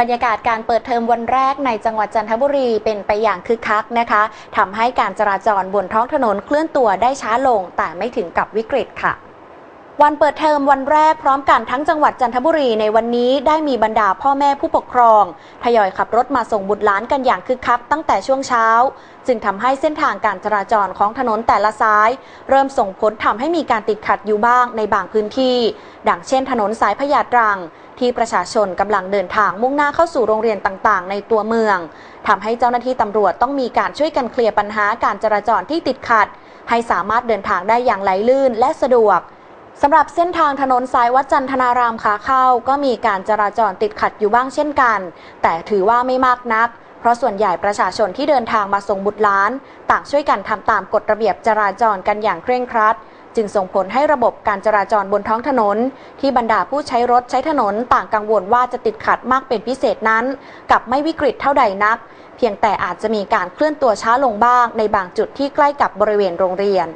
บรรยากาศการเปิดเทอมวันแรกในจังหวัดจันทบุรีเป็นไปอย่างคึกคักนะคะทำให้การจราจรบนท้องถนนเคลื่อนตัวได้ช้าลงแต่ไม่ถึงกับวิกฤตค่ะ วันเปิดเทอมวันแรกพร้อมกันทั้งจังหวัดจันทบุรีในวันนี้ได้มีบรรดาพ่อแม่ผู้ปกครอง ทยอยขับรถมาส่งบุตรหลานกันอย่างคึกคักตั้งแต่ช่วงเช้า จึงทำให้เส้นทางการจราจรของถนนแต่ละซ้าย เริ่มส่งผลทำให้มีการติดขัดอยู่บ้างในบางพื้นที่ ดังเช่นถนนสายพญาตรัง ที่ประชาชนกำลังเดินทางมุ่งหน้าเข้าสู่โรงเรียนต่างๆ ในตัวเมืองทำให้เจ้าหน้าที่ตำรวจต้องมีการช่วยกันเคลียร์ปัญหาการจราจรที่ติดขัด ให้สามารถเดินทางได้อย่างไหลลื่นและสะดวก สำหรับเส้นทางถนนสายวัดจันทนารามขาเข้า ก็มีการจราจรติดขัดอยู่บ้างเช่นกัน แต่ถือว่าไม่มากนัก เพราะส่วนใหญ่ประชาชนที่เดินทางมาส่งบุตรหลาน ต่างช่วยกันทำตามกฎระเบียบจราจรกันอย่างเคร่งครัด จึงส่งผลให้ระบบการจราจรบนท้องถนน ที่บรรดาผู้ใช้รถใช้ถนนต่างกังวลว่าจะติดขัดมากเป็นพิเศษนั้น กับไม่วิกฤตเท่าใดนัก เพียงแต่อาจจะมีการเคลื่อนตัวช้าลงบ้าง ในบางจุดที่ใกล้กับบริเวณโรงเรียน